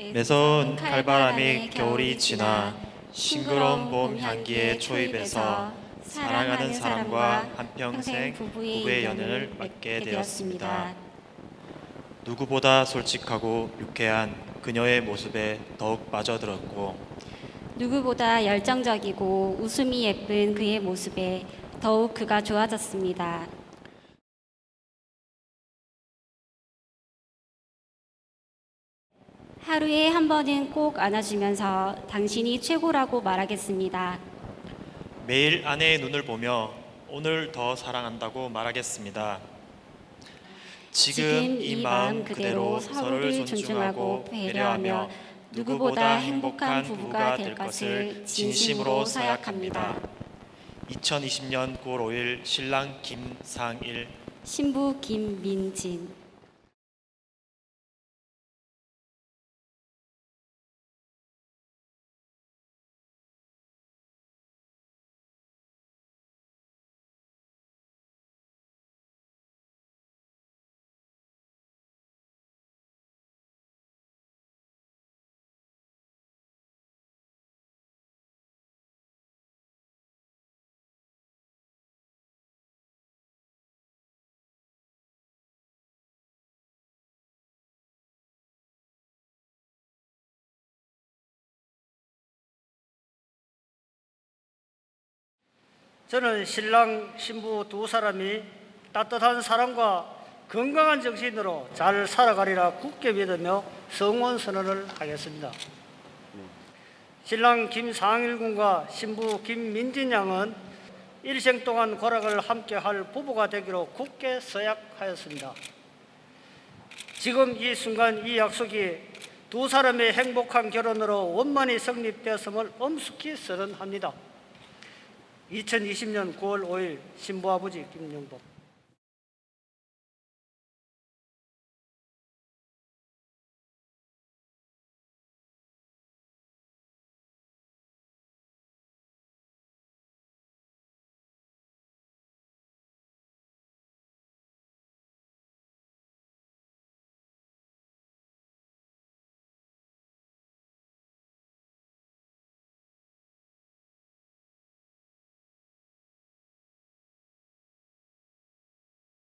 매서운 칼바람의 겨울이 지나 싱그러운 봄 향기에 초입해서 사랑하는 사람과 한평생 부부의 연연을 맺게 되었습니다. 누구보다 솔직하고 유쾌한 그녀의 모습에 더욱 빠져들었고 누구보다 열정적이고 웃음이 예쁜 그의 모습에 더욱 그가 좋아졌습니다. 하루에 한 번은 꼭 안아주면서 당신이 최고라고 말하겠습니다. 매일 아내의 눈을 보며 오늘 더 사랑한다고 말하겠습니다. 지금 이 마음 그대로 서로를 존중하고 배려하며 누구보다 행복한 부부가 될 것을 진심으로 서약합니다. 2020년 9월 5일 신랑 김상일 신부 김민진 저는 신랑 신부 두 사람이 따뜻한 사랑과 건강한 정신으로 잘 살아가리라 굳게 믿으며 성원 선언을 하겠습니다. 신랑 김상일 군과 신부 김민진 양은 일생 동안 고락을 함께 할 부부가 되기로 굳게 서약하였습니다. 지금 이 순간 이 약속이 두 사람의 행복한 결혼으로 원만히 성립되었음을 엄숙히 선언합니다. 2020년 9월 5일 신부아버지 김영복